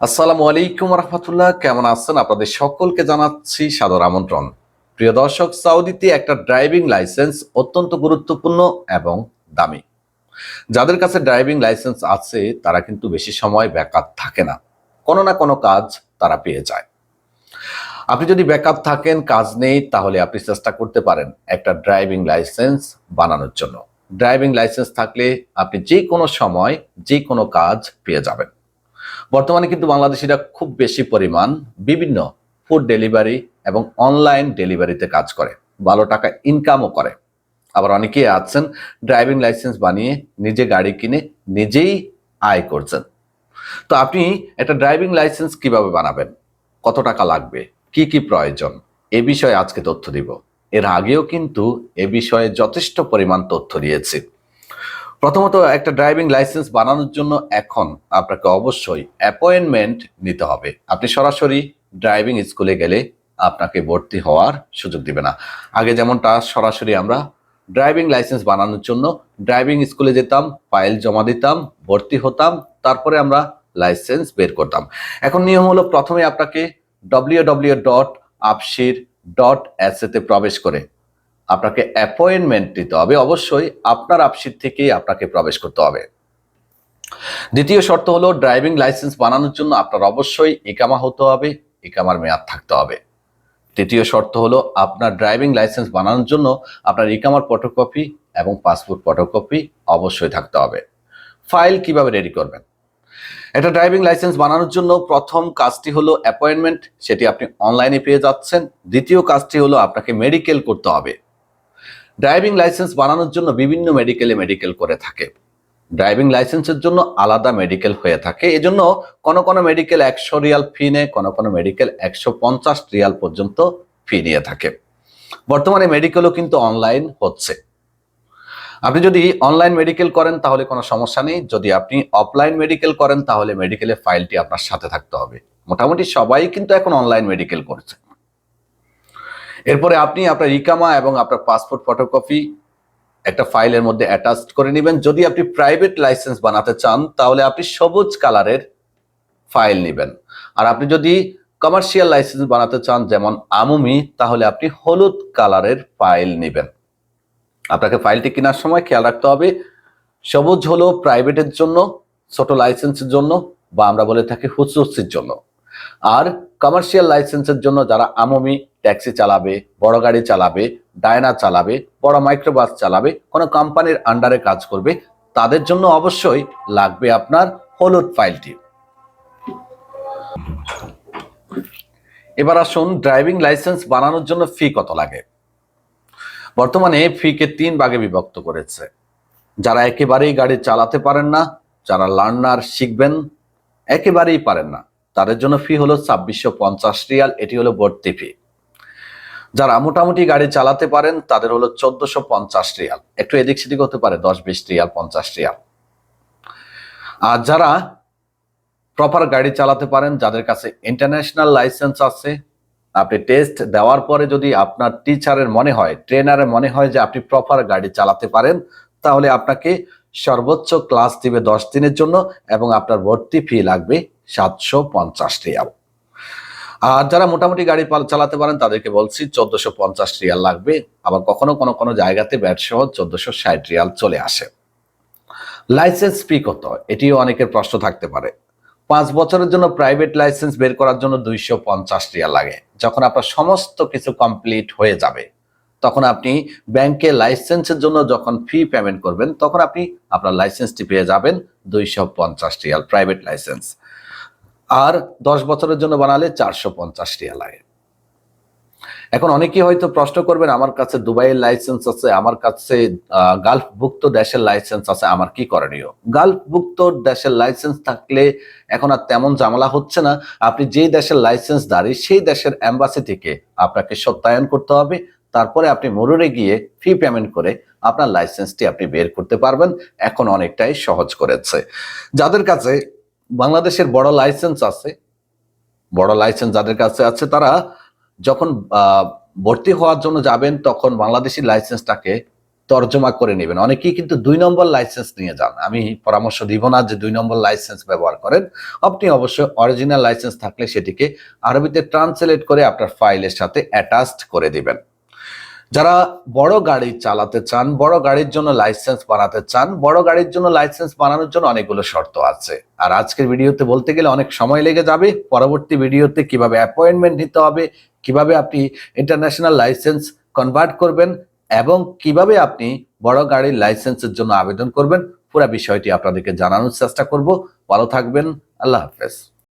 আসসালামু আলাইকুম রহমতুল্লাহ। কেমন আছেন? আপনাদের সকলকে জানাচ্ছি সাদর আমন্ত্রণ। প্রিয় দর্শক সাউদিতে একটা ড্রাইভিং লাইসেন্স অত্যন্ত গুরুত্বপূর্ণ এবং দামি। যাদের কাছে ড্রাইভিং লাইসেন্স আছে, তারা কিন্তু বেশি সময় বেকার থাকে না। কোনো না কোনো কাজ তারা পেয়ে যায়। আপনি যদি বেকার থাকেন, কাজ নেই, তাহলে আপনি চেষ্টা করতে পারেন একটা ড্রাইভিং লাইসেন্স বানানোর জন্য। ড্রাইভিং লাইসেন্স থাকলে আপনি যে কোনো সময় যে কোনো কাজ পেয়ে যাবেন। বর্তমানে কিন্তু বাংলাদেশিরা খুব বেশি পরিমাণ বিভিন্ন ফুড ডেলিভারি এবং অনলাইন ডেলিভারিতে কাজ করে। ভালো টাকা ইনকামও করে। আবার অনেকেই আছেন ড্রাইভিং লাইসেন্স বানিয়ে নিজে গাড়ি কিনে নিজেই আয় করছেন। তো আপনি একটা ড্রাইভিং লাইসেন্স কীভাবে বানাবেন? কত টাকা লাগবে? কি কি প্রয়োজন? এ বিষয়ে আজকে তথ্য দিব। এর আগেও কিন্তু এ বিষয়ে যথেষ্ট পরিমাণ তথ্য দিয়েছি। প্রথমত একটা ড্রাইভিং লাইসেন্স বানানোর জন্য এখন আপনাকে অবশ্যই অ্যাপয়েন্টমেন্ট নিতে হবে। আপনি সরাসরি ড্রাইভিং স্কুলে গেলে আপনাকে ভর্তি হওয়ার সুযোগ দিবে না। আগে যেমনটা সরাসরি আমরা ড্রাইভিং লাইসেন্স বানানোর জন্য ড্রাইভিং স্কুলে যেতাম ফাইল জমা দিতাম, ভর্তি হতাম, তারপরে আমরা লাইসেন্স বের করতাম। এখন নিয়ম হলো প্রথমে আপনাকে ডব্লিউ ডব্লিউ ডট আপসির ডট এসএতে প্রবেশ করে আপনাকে অ্যাপয়েন্টমেন্ট দিতে হবে। অবশ্যই আপনার আপসিট থেকেই আপনাকে প্রবেশ করতে হবে। দ্বিতীয় শর্ত হলো ড্রাইভিং লাইসেন্স বানানোর জন্য আপনার অবশ্যই ইকামা হতে হবে, ইকামার মেয়াদ থাকতে হবে। তৃতীয় শর্ত হলো আপনার ড্রাইভিং লাইসেন্স বানানোর জন্য আপনার ইকামার ফটোকপি এবং পাসপোর্ট ফটোকপি অবশ্যই থাকতে হবে। ফাইল কীভাবে রেডি করবেন? একটা ড্রাইভিং লাইসেন্স বানানোর জন্য প্রথম কাজটি হলো অ্যাপয়েন্টমেন্ট সেটি আপনি অনলাইনে পেয়ে যাচ্ছেন। দ্বিতীয় কাজটি হলো আপনাকে মেডিকেল করতে হবে। ড্রাইভিং লাইসেন্স বানানোর জন্য বিভিন্ন মেডিকেলে মেডিকেল করে থাকে। ড্রাইভিং লাইসেন্সের জন্য আলাদা মেডিকেল হয়ে থাকে। এজন্য কোনো কোনো মেডিকেল একশো রিয়াল ফি নেয়, কোনো কোনো মেডিকেল একশো পঞ্চাশ রিয়াল পর্যন্ত ফি নিয়ে থাকে। বর্তমানে মেডিকেলও কিন্তু অনলাইন হচ্ছে। আপনি যদি অনলাইন মেডিকেল করেন তাহলে কোনো সমস্যা নেই। যদি আপনি অফলাইন মেডিকেল করেন তাহলে মেডিকেলের ফাইলটি আপনার সাথে থাকতে হবে। মোটামুটি সবাই কিন্তু এখন অনলাইন মেডিকেল করছে। এরপরে আপনি আপনার ইকামা এবং আপনার পাসপোর্ট ফটোকপি একটা ফাইলের মধ্যে অ্যাটাচ করে নেবেন। যদি আপনি প্রাইভেট লাইসেন্স বানাতে চান, তাহলে আপনি সবুজ কালারের ফাইল নেবেন। আর আপনি যদি কমার্শিয়াল লাইসেন্স বানাতে চান, যেমন আমুমি তাহলে আপনি হলুদ কালারের ফাইল নেবেন। আপনাকে ফাইলটি কেনার সময় খেয়াল রাখতে হবে, সবুজ হলো প্রাইভেটের জন্য, ছোট লাইসেন্সের জন্য, বা আমরা বলে থাকি হুসুসির জন্য। আর কমার্শিয়াল লাইসেন্সের জন্য যারা আমমি ট্যাক্সি চালাবে, বড় গাড়ি চালাবে ডায়না চালাবে, বড় মাইক্রোবাস চালাবে, কোনো কোম্পানির আন্ডারে কাজ করবে, তাদের জন্য অবশ্যই লাগবে আপনার হলুদ ফাইলটি এবার আসুন ড্রাইভিং লাইসেন্স বানানোর জন্য ফি কত লাগে? বর্তমানে ফিকে তিন ভাগে বিভক্ত করেছে। যারা একেবারেই গাড়ি চালাতে পারেন না, যারা লার্নার শিখবেন, একেবারেই পারেন না। তাদের জন্য ফি হলো ছাব্বিশশো পঞ্চাশ রিয়াল, এটি হলো ভর্তি ফি যারা মোটামুটি গাড়ি চালাতে পারেন, তাদের হলো চোদ্দশো পঞ্চাশ রিয়াল। একটু এদিক সেদিক হতে পারে দশ বিশ রিয়াল, পঞ্চাশ রিয়াল। আর যারা প্রপার গাড়ি চালাতে পারেন, যাদের কাছে ইন্টারন্যাশনাল লাইসেন্স আছে, আপনি টেস্ট দেওয়ার পরে যদি আপনার টিচারের মনে হয় ট্রেনারের মনে হয় যে আপনি প্রপার গাড়ি চালাতে পারেন, তাহলে আপনাকে সর্বোচ্চ ক্লাস দিবে দশ দিনের জন্য এবং আপনার ভর্তি ফি লাগবে সাতশো পঞ্চাশ রিয়াল। আর যারা মোটামুটি গাড়ি চালাতে পারেন, তাদেরকে বলছি চোদ্দশো পঞ্চাশ রিয়াল লাগবে। আবার কখনো কোনো কোনো জায়গাতে ব্যাট সহ চোদ্দশো ষাট রিয়াল চলে আসে। লাইসেন্স ফি কত? এটিও অনেকের প্রশ্ন থাকতে পারে। পাঁচ বছরের জন্য প্রাইভেট লাইসেন্স বের করার জন্য দুইশো পঞ্চাশ রিয়াল লাগে। যখন আপনার সমস্ত কিছু কমপ্লিট হয়ে যাবে, তখন আপনি ব্যাংকে লাইসেন্সের জন্য যখন ফি পেমেন্ট করবেন, তখন আপনি আপনার লাইসেন্সটি পেয়ে যাবেন দুইশো পঞ্চাশ রিয়াল প্রাইভেট লাইসেন্স। আর দশ বছরের জন্য বানালে চারশো পঞ্চাশ লাগে এখন অনেকেই হয়তো প্রশ্ন করবেন, আমার কাছে দুবাইয়ের লাইসেন্স আছে, আমার কাছে গালফভুক্ত দেশের লাইসেন্স আছে, আমার কি করণীয়? গালফভুক্ত দেশের লাইসেন্স থাকলে এখন আর তেমন ঝামেলা হচ্ছে না। আপনি যেই দেশের লাইসেন্স দাঁড়ি, সেই দেশের অ্যাম্বাসি থেকে আপনাকে সত্যায়ন করতে হবে। তারপরে আপনি মরুরে গিয়ে ফি পেমেন্ট করে আপনার লাইসেন্সটি আপনি বের করতে পারবেন। এখন অনেকটাই সহজ করেছে। যাদের কাছে বাংলাদেশের বড় লাইসেন্স আছে, বড় লাইসেন্স যাদের কাছে আছে তারা যখন ভর্তি হওয়ার জন্য যাবেন তখন বাংলাদেশি লাইসেন্সটাকে তর্জমা করে নেবেন। অনেকেই কিন্তু দুই নম্বর লাইসেন্স নিয়ে যান। আমি পরামর্শ দিব না যে দুই নম্বর লাইসেন্স ব্যবহার করেন। আপনি অবশ্যই অরিজিনাল লাইসেন্স থাকলে সেটিকে আরবিতে ট্রান্সলেট করে আপনার ফাইলের সাথে অ্যাটাচড করে দিবেন। যারা বড় গাড়ি চালাতে চান, বড় গাড়ির জন্য লাইসেন্স বানাতে চান, বড় গাড়ির জন্য লাইসেন্স বানানোর জন্য অনেকগুলো শর্ত আছে। আর আজকের ভিডিওতে বলতে গেলে অনেক সময় লেগে যাবে। পরবর্তী ভিডিওতে কীভাবে অ্যাপয়েন্টমেন্ট নিতে হবে, কীভাবে আপনি ইন্টারন্যাশনাল লাইসেন্স কনভার্ট করবেন এবং কীভাবে আপনি বড় গাড়ির লাইসেন্সের জন্য আবেদন করবেন, পুরো বিষয়টি আপনাদেরকে জানানোর চেষ্টা করব। ভালো থাকবেন, আল্লাহ হাফেজ।